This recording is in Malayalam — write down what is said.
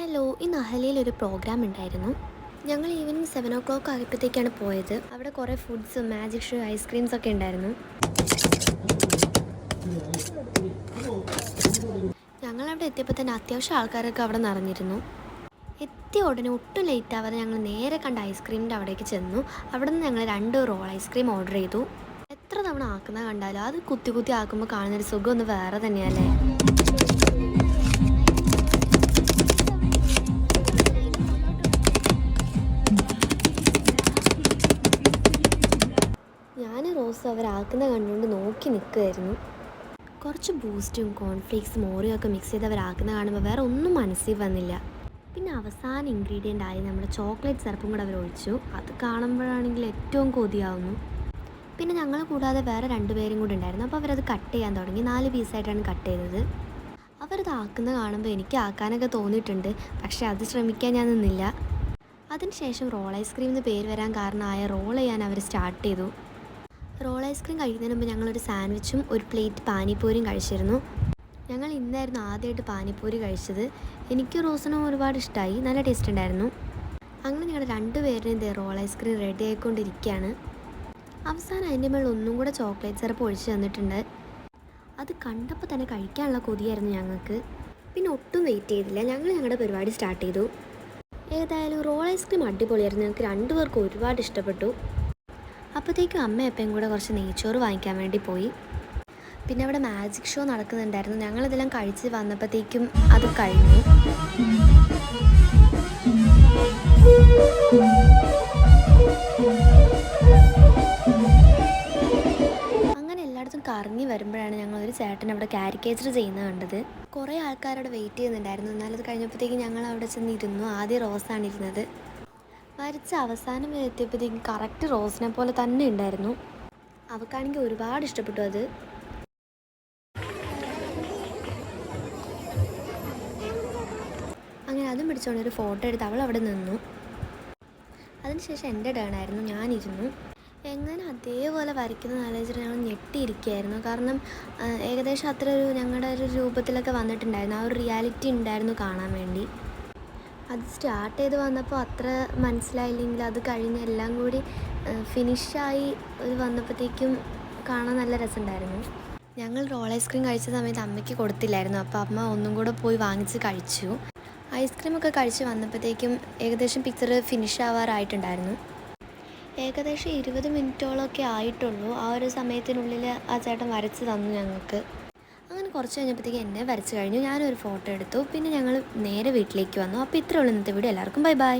ഹലോ ഇന്ന് അഹലയിൽ ഒരു പ്രോഗ്രാം ഉണ്ടായിരുന്നു. ഞങ്ങൾ ഈവനിങ് സെവൻ ഓ ക്ലോക്ക് ആയപ്പോഴത്തേക്കാണ് പോയത്. അവിടെ കുറേ ഫുഡ്സ് മാജിക് ഷോ ഐസ്ക്രീംസ് ഒക്കെ ഉണ്ടായിരുന്നു. ഞങ്ങൾ അവിടെ എത്തിയപ്പോൾ തന്നെ അത്യാവശ്യം ആൾക്കാരൊക്കെ അവിടെ നിറഞ്ഞിരുന്നു. എത്തിയ ഉടനെ ഒട്ടും ലേറ്റ് ആവാതെ ഞങ്ങൾ നേരെ കണ്ട ഐസ്ക്രീമിന്റെ അവിടേക്ക് ചെന്നു. അവിടെ നിന്ന് ഞങ്ങൾ രണ്ട് റോൾ ഐസ്ക്രീം ഓർഡർ ചെയ്തു. എത്ര തവണ ആക്കുന്ന കണ്ടാലും അത് കുത്തി കുത്തി ആക്കുമ്പോൾ കാണുന്നൊരു സുഖം ഒന്ന് വേറെ തന്നെയല്ലേ റോസ് അവരാക്കുന്ന കണ്ടുകൊണ്ട് നോക്കി നിൽക്കുമായിരുന്നു കുറച്ച് ബൂസ്റ്റും കോൺഫ്ലേക്സും ഓറിയോ ഒക്കെ മിക്സ് ചെയ്ത് അവരാക്കുന്ന കാണുമ്പോൾ വേറെ ഒന്നും മനസ്സിൽ വന്നില്ല. പിന്നെ അവസാന ഇൻഗ്രീഡിയന്റ് ആയി നമ്മുടെ ചോക്ലേറ്റ് സിറപ്പും കൂടെ അവർ ഒഴിച്ചു അത് കാണുമ്പോഴാണെങ്കിൽ ഏറ്റവും കൊതിയാവുന്നു. പിന്നെ ഞങ്ങൾ കൂടാതെ വേറെ രണ്ടുപേരും കൂടെ ഉണ്ടായിരുന്നു. അപ്പോൾ അവരത് കട്ട് ചെയ്യാൻ തുടങ്ങി. നാല് പീസായിട്ടാണ് കട്ട് ചെയ്തത്. അവരത് ആക്കുന്ന കാണുമ്പോൾ എനിക്ക് ആക്കാനൊക്കെ തോന്നിയിട്ടുണ്ട്. പക്ഷേ അത് ശ്രമിക്കാൻ ഞാൻ നിന്നില്ല. അതിനുശേഷം റോൾ ഐസ്ക്രീം എന്ന് പേര് വരാൻ കാരണമായ റോൾ ചെയ്യാൻ അവർ സ്റ്റാർട്ട് ചെയ്തു. റോൾ ഐസ്ക്രീം കഴിക്കുന്നതിന് മുമ്പ് ഞങ്ങളൊരു സാൻഡ്വിച്ചും ഒരു പ്ലേറ്റ് പാനിപ്പൂരിയും കഴിച്ചിരുന്നു. ഞങ്ങൾ ഇന്നായിരുന്നു ആദ്യമായിട്ട് പാനിപ്പൂരി കഴിച്ചത്. എനിക്ക് റോസിനും ഒരുപാട് ഇഷ്ടമായി നല്ല ടേസ്റ്റ് ഉണ്ടായിരുന്നു. അങ്ങനെ ഞങ്ങളുടെ രണ്ടുപേരുടെയും ദേ റോൾ ഐസ്ക്രീം റെഡി ആയിക്കൊണ്ടിരിക്കുകയാണ്. അവസാനം അതിന്റെ മേളിൽ ഒന്നും കൂടെ ചോക്ലേറ്റ് സിറപ്പ് ഒഴിച്ച് തന്നിട്ടുണ്ട്. അത് കണ്ടപ്പോൾ തന്നെ കഴിക്കാനുള്ള കൊതിയായിരുന്നു ഞങ്ങൾക്ക്. പിന്നെ ഒട്ടും വെയിറ്റ് ചെയ്തില്ല. ഞങ്ങൾ ഞങ്ങളുടെ പരിപാടി സ്റ്റാർട്ട് ചെയ്തു. ഏതായാലും റോൾ ഐസ്ക്രീം അടിപൊളിയായിരുന്നു. ഞങ്ങൾക്ക് രണ്ടുപേർക്കും ഒരുപാട് ഇഷ്ടപ്പെട്ടു. അപ്പോഴത്തേക്കും അമ്മ എപ്പോഴും കൂടെ കുറച്ച് നെയ്ച്ചോറ് വാങ്ങിക്കാൻ വേണ്ടി പോയി. പിന്നെ അവിടെ മാജിക് ഷോ നടക്കുന്നുണ്ടായിരുന്നു. ഞങ്ങളിതെല്ലാം കഴിച്ച് വന്നപ്പോഴത്തേക്കും അത് കഴിഞ്ഞു. അങ്ങനെ എല്ലായിടത്തും കറങ്ങി വരുമ്പോഴാണ് ഞങ്ങൾ ഒരു ചേട്ടൻ അവിടെ കാരിക്കേച്ചർ ചെയ്യുന്നത് കണ്ടത്. കുറേ ആൾക്കാരവിടെ വെയിറ്റ് ചെയ്യുന്നുണ്ടായിരുന്നു. എന്നാലത് കഴിഞ്ഞപ്പോഴത്തേക്കും ഞങ്ങൾ അവിടെ ചെന്നിരുന്നു. ആദ്യം റോസാണ് ഇരുന്നത്. വരച്ച അവസാനം വരെ എത്തിയപ്പോഴത്തേക്കും കറക്റ്റ് റോസിനെ പോലെ തന്നെ ഉണ്ടായിരുന്നു. അവക്കാണെങ്കിൽ ഒരുപാട് ഇഷ്ടപ്പെട്ടു അത്. അങ്ങനെ അതും പിടിച്ചുകൊണ്ട് ഒരു ഫോട്ടോ എടുത്ത് അവൾ അവിടെ നിന്നു. അതിനുശേഷം എന്റെ ടേണായിരുന്നു ഞാനിരുന്നു. എങ്ങനെ അതേപോലെ വരയ്ക്കുന്ന ആലോചിച്ചിട്ട് ഞങ്ങൾ ഞെട്ടിയിരിക്കുകയായിരുന്നു. കാരണം ഏകദേശം അത്ര ഒരു ഞങ്ങളുടെ ഒരു രൂപത്തിലൊക്കെ വന്നിട്ടുണ്ടായിരുന്നു. ആ ഒരു റിയാലിറ്റി ഉണ്ടായിരുന്നു കാണാൻ വേണ്ടി. അത് സ്റ്റാർട്ട് ചെയ്ത് വന്നപ്പോൾ അത്ര മനസ്സിലായില്ലെങ്കിൽ അത് കഴിഞ്ഞ് എല്ലാം കൂടി ഫിനിഷായി ഒരു വന്നപ്പോഴത്തേക്കും കാണാൻ നല്ല രസമുണ്ടായിരുന്നു. ഞങ്ങൾ റോൾ ഐസ്ക്രീം കഴിച്ച സമയത്ത് അമ്മയ്ക്ക് കൊടുത്തില്ലായിരുന്നു. അപ്പോൾ അമ്മ ഒന്നും കൂടെ പോയി വാങ്ങിച്ച് കഴിച്ചു. ഐസ്ക്രീമൊക്കെ കഴിച്ച് വന്നപ്പോഴത്തേക്കും ഏകദേശം പിക്ചർ ഫിനിഷ് ആവാറായിട്ടുണ്ടായിരുന്നു. ഏകദേശം ഇരുപത് മിനിറ്റോളമൊക്കെ ആയിട്ടുള്ളൂ. ആ ഒരു സമയത്തിനുള്ളിൽ ആ ചേട്ടൻ വരച്ച് തന്നു ഞങ്ങൾക്ക്. അങ്ങനെ കുറച്ച് കഴിഞ്ഞപ്പോഴത്തേക്ക് എന്നെ വരച്ച് കഴിഞ്ഞു. ഞാനൊരു ഫോട്ടോ എടുത്തു. പിന്നെ ഞങ്ങൾ നേരെ വീട്ടിലേക്ക് വന്നു. അപ്പോൾ ഇത്രയുള്ള ഇന്നത്തെ വീഡിയോ. എല്ലാവർക്കും ബൈ ബൈ.